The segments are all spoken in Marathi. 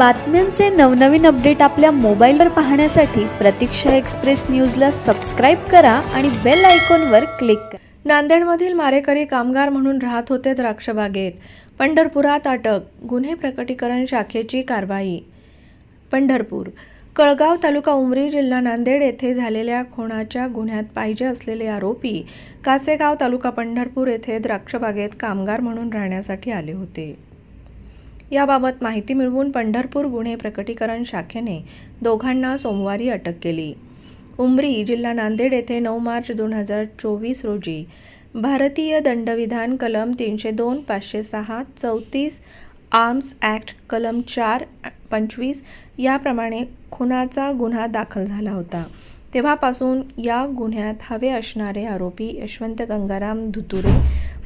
बातम्यांचे नवनवीन अपडेट आपल्या मोबाईलवर पाहण्यासाठी प्रतीक्षा एक्सप्रेस न्यूजला सबस्क्राईब करा आणि बेल आयकॉनवर क्लिक करा. नांदेडमधील मारेकरी कामगार म्हणून राहत होते द्राक्षबागेत. पंढरपुरात अटक गुन्हे प्रकटीकरण शाखेची कारवाई. पंढरपूर कळगाव तालुका उमरी जिल्हा नांदेड येथे झालेल्या खुनाच्या गुन्ह्यात पाहिजे असलेले आरोपी कासेगाव तालुका पंढरपूर येथे द्राक्षबागेत कामगार म्हणून राहण्यासाठी आले होते. याबाबत माहिती मिळवून पंढरपूर गुन्हे प्रकटीकरण शाखेने दोघांना सोमवारी अटक केली. उमरी जिल्हा नांदेड येथे नऊ मार्च दोन हजार चोवीस रोजी भारतीय दंडविधान कलम तीनशे दोन पाचशे सहा चौतीस आर्म्स ॲक्ट कलम चार पंचवीस याप्रमाणे खुनाचा गुन्हा दाखल झाला होता. तेव्हापासून या गुन्ह्यात हवे असणारे आरोपी यशवंत गंगाराम धुतुरे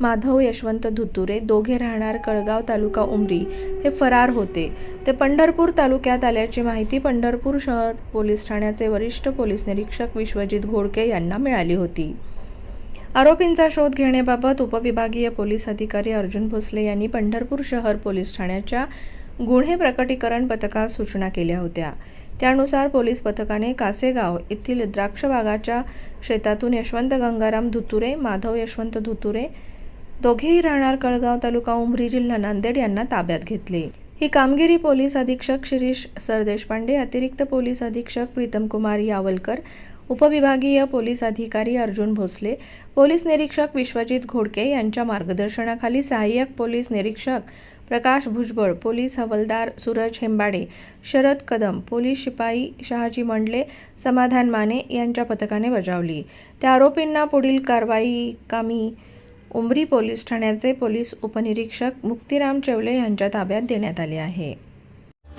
माधव यशवंत धुतुरे दोघे राहणार कळगाव तालुका उमरी. हे फरार होते. ते पंढरपूर तालुक्यात आल्याची माहिती पंढरपूर शहर पोलीस ठाण्याचे वरिष्ठ पोलीस निरीक्षक विश्वजित घोडके यांना मिळाली होती. आरोपींचा शोध घेण्याबाबत उपविभागीय पोलीस अधिकारी अर्जुन भोसले यांनी पंढरपूर शहर पोलीस ठाण्याच्या गुन्हे प्रकटीकरण पथकास सूचना केल्या होत्या. त्यानुसार पोलीस पथकाने कासेगाव येथील द्राक्षबागाच्या शेतातून यशवंत गंगाराम धुतुरे माधव यशवंत धुतुरे दोघेही राहणार कळगाव तालुका उमरी जिल्हा नांदेड यांना ताब्यात घेतले. ही कामगिरी पोलीस अधीक्षक शिरीष सरदेशपांडे अतिरिक्त पोलीस अधीक्षक प्रीतम कुमार यावलकर उपविभागीय पोलीस अधिकारी अर्जुन भोसले पोलीस निरीक्षक विश्वजित घोडके यांच्या मार्गदर्शनाखाली सहाय्यक पोलीस निरीक्षक प्रकाश भुजबळ पोलीस हवलदार सूरज हेंबाडे शरद कदम पोलीस शिपाई शहाजी मंडले समाधान माने यांच्या पथकाने बजावली. त्या आरोपींना पुढील कारवाई कामी उमरी पोलीस ठाण्याचे पोलीस उपनिरीक्षक मुक्तिराम चेवले यांच्या ताब्यात देण्यात आले आहे.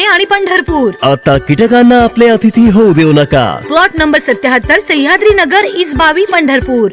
पुणे आणि पंढरपूर. आता कीटकांना आपले अतिथी होऊ देऊ नका. प्लॉट नंबर सत्याहत्तर सह्याद्री नगर इस बावी पंढरपूर.